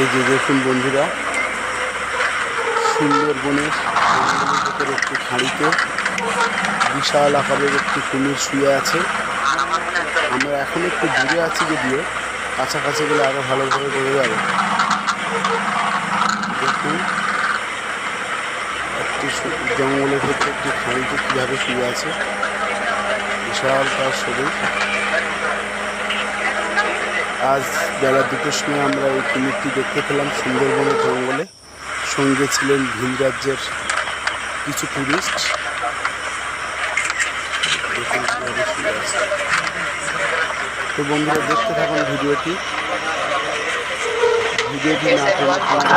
এই যে দেখুন বন্ধুরা সুন্দরবনের ভেতর একটি খাঁড়িতে বিশাল আকারের একটি কুমির শুয়ে আছে। আমরা এখন একটু দূরে আছি যদিও, কাছাকাছি গেলে আরও ভালোভাবে বোঝা যাবে। দেখুন, একটি জঙ্গলের ভেতরে একটি খাঁড়িতে কীভাবে শুয়ে আছে। বিশাল তার শরীর আজ বেলা দুটোর সময় আমরা এই কুমিরটি দেখতে পেলাম সুন্দরবনের জঙ্গলে। সঙ্গে ছিলেন ভিন রাজ্যের কিছু টুরিস্ট। তো বন্ধুরা, দেখতে থাকুন ভিডিওটি। ভিডিওটি না আপনারা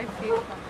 I feel.